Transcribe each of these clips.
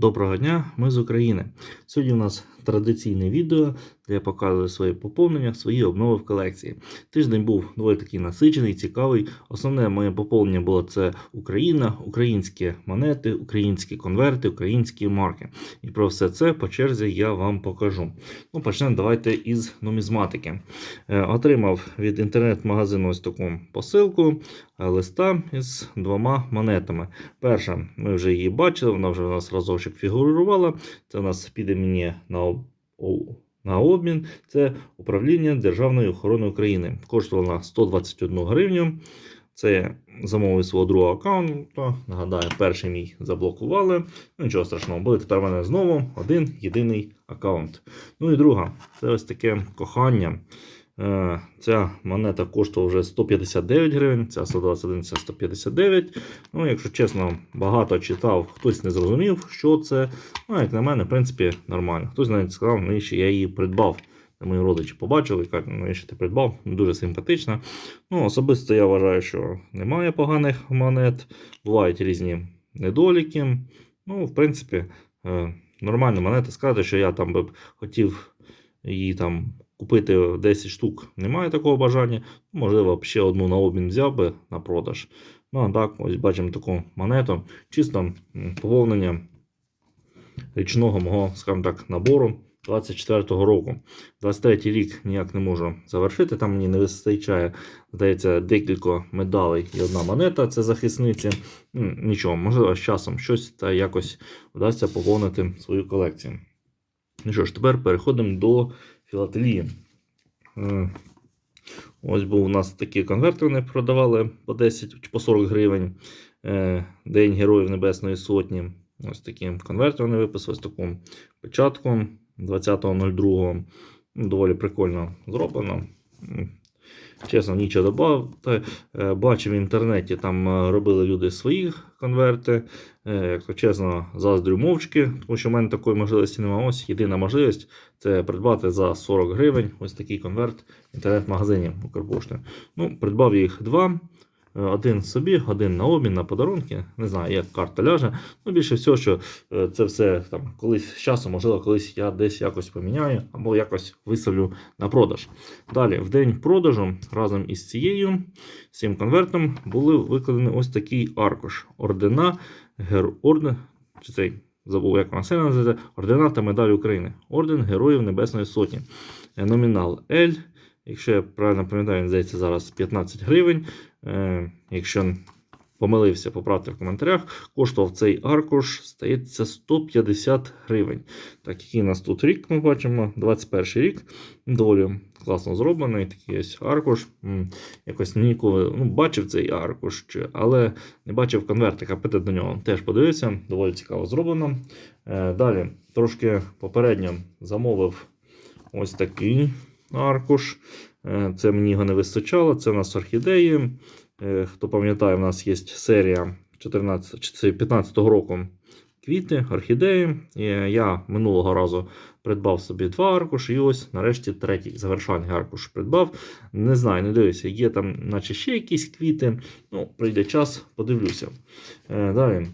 Доброго дня, ми з України. Сьогодні у нас традиційне відео, де я показую свої поповнення, свої обнови в колекції. Тиждень був доволі такий насичений, цікавий. Основне моє поповнення було це Україна, українські монети, українські конверти, українські марки. І про все це по черзі я вам покажу. Ну, почнемо давайте із нумізматики. Е, Отримав від інтернет-магазину ось таку посилку е, листа із двома монетами. Перша, ми вже її бачили, вона вже у нас разочок фігурувала. Це у нас піде мені на, на обмін. Це управління Державної охорони України. Коштувала вона 121 гривню. Це замовив свого другого аккаунту. Нагадаю, перший мій заблокували. Ну, нічого страшного, буде тепер в мене знову один єдиний аккаунт. Ну і друга, це ось таке кохання. Е, Ця монета коштувала вже 159 гривень, ця 121 це 159. Ну, якщо чесно, багато читав, хтось не зрозумів, що це. Ну, як на мене, в принципі, нормально. Хтось навіть сказав, навіщо я її придбав. Мої родичі побачили, кажуть, «Ну, навіщо ти придбав, дуже симпатична. Ну, особисто я вважаю, що немає поганих монет, бувають різні недоліки. Ну, в принципі, е, нормальна монета. Сказати, що я там би хотів її там купити 10 штук, немає такого бажання. Можливо, ще одну на обмін взяв би на продаж. Ну, а так, ось бачимо таку монету. Чисто поповнення річного мого, скажімо так, набору 24-го року. 23-й рік ніяк не можу завершити. Там мені не вистачає, здається, декілька медалей і одна монета це захисниці. Нічого, можливо, з часом щось та якось вдасться поповнити свою колекцію. Ну що ж, тепер переходимо до філателії. Ось був у нас такі конвертери вони продавали по 10 чи по 40 гривень. Е, День Героїв Небесної Сотні. Ось такі конвертер вони виписали з таку печатку 20.02. Ну, Доволі прикольно зроблено. Чесно, нічого додати. Е, Бачив в інтернеті, там е, робили люди свої конверти. Е, Якщо чесно, заздрю мовчки, тому що в мене такої можливості немає. Ось єдина можливість це придбати за 40 гривень ось такий конверт в інтернет-магазині Укрпошти. Ну, придбав їх два. Е, Один собі, один на обмін, на подарунки. Не знаю, як карта ляже. Ну, більше всього, що е, це все там колись з часом, можливо, колись я десь якось поміняю або якось виставлю на продаж. Далі, в день продажу разом із цією цим конвертом були викладені ось такий аркуш. Ордена, гер... чи цей, забув, як вона називається, ордена та медаль України. Орден Героїв Небесної Сотні. Е, Номінал L. Якщо я правильно пам'ятаю, він здається зараз 15 гривень. Е, якщо помилився, поправте в коментарях. Коштував цей аркуш, стається 150 гривень. Так, який у нас тут рік, ми бачимо, 21 рік. Доволі класно зроблений. Такий ось аркуш. Якось ніколи ну, бачив цей аркуш, але не бачив конвертика. Пити до нього теж подивився, доволі цікаво зроблено. Е, Далі, трошки попередньо замовив ось такий аркуш. Е, Це мені його не вистачало. Це у нас орхідеї. Е, Хто пам'ятає, у нас є серія 14, 15-го року квіти, орхідеї. Я минулого разу придбав собі два аркуші, і ось нарешті третій завершальний аркуш придбав. Не знаю, не дивлюся, є там, наче ще якісь квіти. Ну, прийде час, подивлюся. Е, Далі е,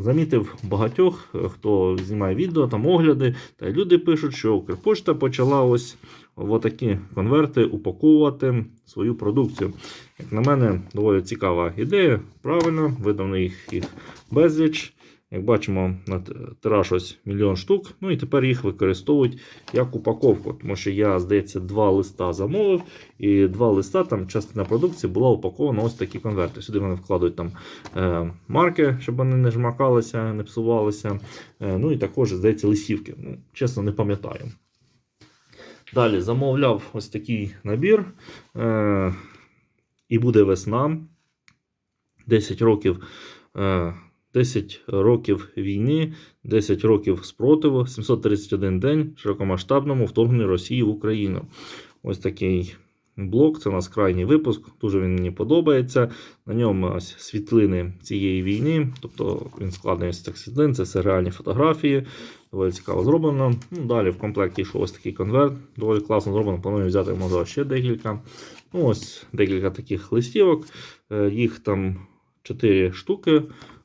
замітив багатьох, е, хто знімає відео, там огляди, та люди пишуть, що Укрпошта почала ось в отакі конверти упаковувати свою продукцію. Як на мене, доволі цікава ідея. Правильно, видано їх, їх безліч. Як бачимо, на тираж ось мільйон штук. Ну і тепер їх використовують як упаковку. Тому що я, здається, два листа замовив, і два листа, там частина продукції була упакована ось такі конверти. Сюди вони вкладають там е, марки, щоб вони не жмакалися, не псувалися. Е, ну і також, здається, листівки. Ну, чесно, не пам'ятаю. Далі замовляв ось такий набір. Е, і буде весна. 10 років. Е, 10 років війни, 10 років спротиву, 731 день широкомасштабному вторгненню Росії в Україну. Ось такий блок. Це у нас крайній випуск. Дуже він мені подобається. На ньому ось світлини цієї війни. Тобто він складений з цих світлин, це все реальні фотографії. Доволі цікаво зроблено. Ну, далі в комплекті йшов ось такий конверт. Доволі класно зроблено. Планую взяти можливо, ще декілька. Ну, ось декілька таких листівок. Е, Їх там 4 штуки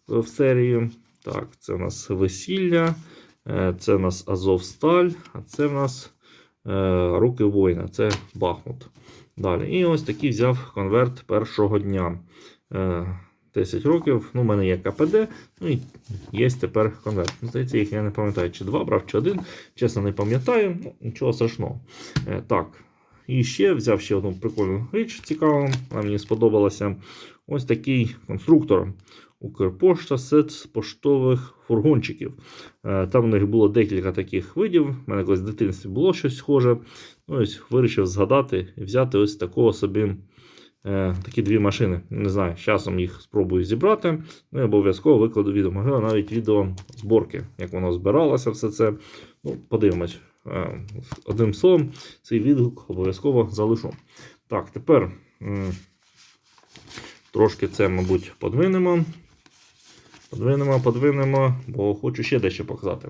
в серії. Так, це у нас весілля, е, це у нас Азовсталь, а це в нас е, Руки воїна, це Бахмут. Далі. І ось такий взяв конверт першого дня. Е, 10 років. Ну, у мене є КПД, ну і є тепер конверт. Ну, Здається, їх я не пам'ятаю, чи два брав, чи один. Чесно, не пам'ятаю, ну, нічого страшного. Е, так. І ще взяв ще одну прикольну річ цікаву. Вона мені сподобалася. Ось такий конструктор. Укрпошта сет поштових фургончиків. Е, Там у них було декілька таких видів. У мене колись в дитинстві було щось схоже. Ну, ось вирішив згадати і взяти ось такого собі. е, Такі дві машини. Не знаю, з часом їх спробую зібрати. Ну і обов'язково викладу відео. Можливо, навіть відео зборки, як воно збиралося, все це. Ну, подивимось. Е, Одним словом, цей відгук обов'язково залишу. Так, тепер трошки це, мабуть, подвинемо. Подвинемо, подвинемо, бо хочу ще дещо показати.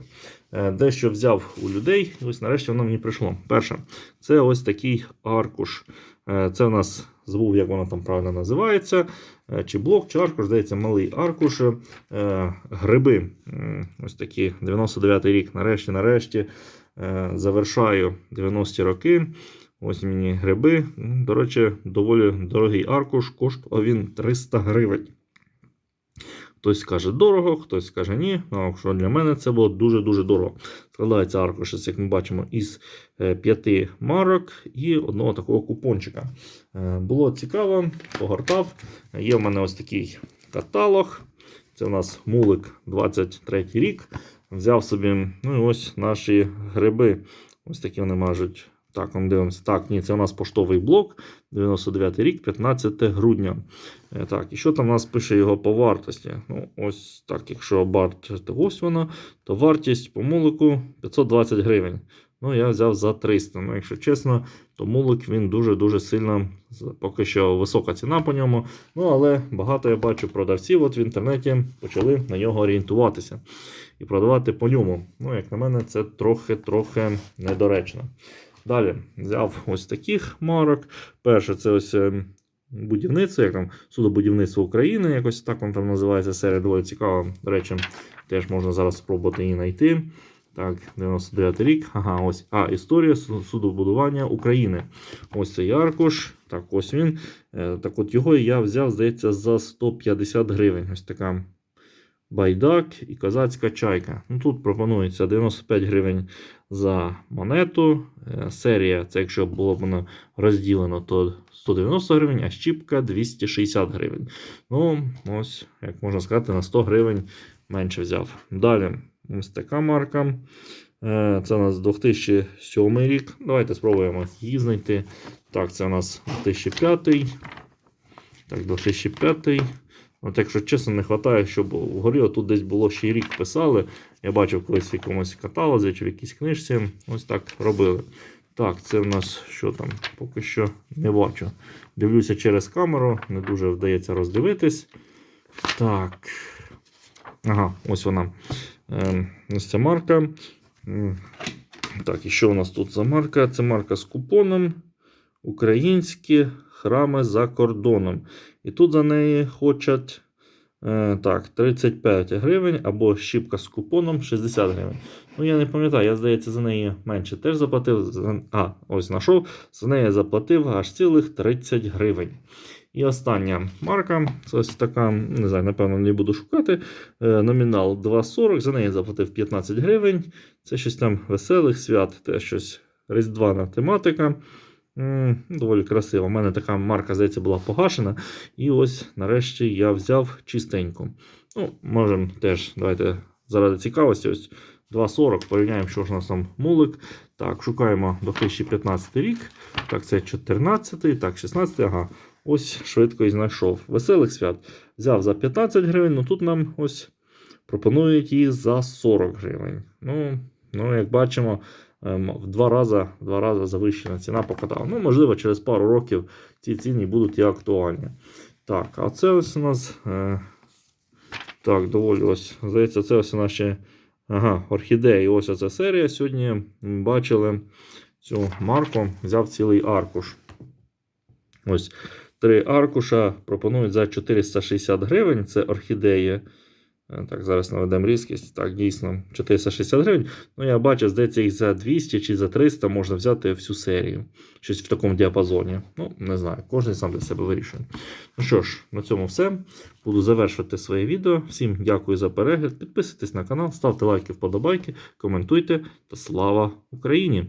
Е, Дещо взяв у людей, і ось нарешті воно мені прийшло. Перше, це ось такий аркуш. Е, Це у нас забув, як воно там правильно називається. Чи блок, чи аркуш, здається, малий аркуш. Гриби. Ось такі 99-й рік. Нарешті, нарешті завершаю 90-ті роки. Ось мені гриби. До речі, доволі дорогий аркуш, коштував він 300 гривень. Хтось каже дорого, хтось каже ні. Ну, що для мене це було дуже-дуже дорого. Складається аркуш, як ми бачимо, із е, п'яти марок і одного такого купончика. Е, Було цікаво, погортав. Є в мене ось такий каталог. Це у нас мулик 23 рік. Взяв собі ну ось наші гриби. Ось такі вони мажуть. Так, ми дивимося. Так, ні, це у нас поштовий блок, 99 рік, 15 грудня. Е, Так, і що там у нас пише його по вартості? Ну, ось так, якщо бачите, ось вона, то вартість по молоку 520 гривень. Ну, я взяв за 300. Ну, якщо чесно, то мулик він дуже-дуже сильно, поки що висока ціна по ньому. Ну, але багато я бачу продавців от в інтернеті почали на нього орієнтуватися і продавати по ньому. Ну, як на мене, це трохи-трохи недоречно. Далі взяв ось таких марок. Перше, це ось е, будівництво, як там судобудівництво України, якось так воно там називається. Серія доволі цікава. До речі, теж можна зараз спробувати її знайти. Так, 99 рік. Ага, ось. А, історія судобудування України. Ось цей аркуш. Так, ось він. Е, Так от його я взяв, здається, за 150 гривень. Ось така байдак і козацька чайка. Ну, тут пропонується 95 гривень за монету. Е, Серія, це якщо було б воно розділено, то 190 гривень, а щіпка 260 гривень. Ну, ось, як можна сказати, на 100 гривень менше взяв. Далі, ось така марка. Е, Це у нас 2007 рік. Давайте спробуємо її знайти. Так, це у нас 2005. Так, 2005. От, якщо чесно, не вистачає, щоб вгорі тут десь було ще рік писали. Я бачив колись в якомусь каталозі чи в якійсь книжці. Ось так робили. Так, це в нас що там? Поки що не бачу. Дивлюся через камеру, не дуже вдається роздивитись. Так. Ага, ось вона. Ем, ось ця марка. Так, і що у нас тут за марка? Це марка з купоном. Українські храми за кордоном. І тут за неї хочуть е, так, 35 гривень або щіпка з купоном 60 гривень. Ну, я не пам'ятаю, я, здається, за неї менше теж заплатив. А, ось знайшов. За неї заплатив аж цілих 30 гривень. І остання марка, це ось така, не знаю, напевно, не буду шукати. Е, Номінал 2,40, за неї заплатив 15 гривень. Це щось там веселих свят, те щось різдвяна тематика. Доволі красиво. У мене така марка, здається, була погашена. І ось нарешті я взяв чистеньку. Ну, можемо теж, давайте заради цікавості, ось 2,40. Порівняємо, що ж у нас там мулик. Так, шукаємо 2015 рік. Так, це 14, так, 16, ага. Ось швидко і знайшов. Веселих свят. Взяв за 15 гривень, ну тут нам ось пропонують її за 40 гривень. Ну, ну як бачимо, ем, в два рази, два рази завищена ціна покатала. Ну, можливо, через пару років ці ціни будуть і актуальні. Так, а це ось у нас. Е, так, доволі ось. Здається, це ось наші ага, орхідеї. Ось оця серія. Сьогодні бачили цю марку, взяв цілий аркуш. Ось три аркуша пропонують за 460 гривень. Це орхідеї. Е, Так, зараз наведемо різкість. Так, дійсно, 460 гривень. Ну, я бачу, здається, їх за 200 чи за 300 можна взяти всю серію. Щось в такому діапазоні. Ну, не знаю, кожен сам для себе вирішує. Ну що ж, на цьому все. Буду завершувати своє відео. Всім дякую за перегляд. Підписуйтесь на канал, ставте лайки, вподобайки, коментуйте та слава Україні!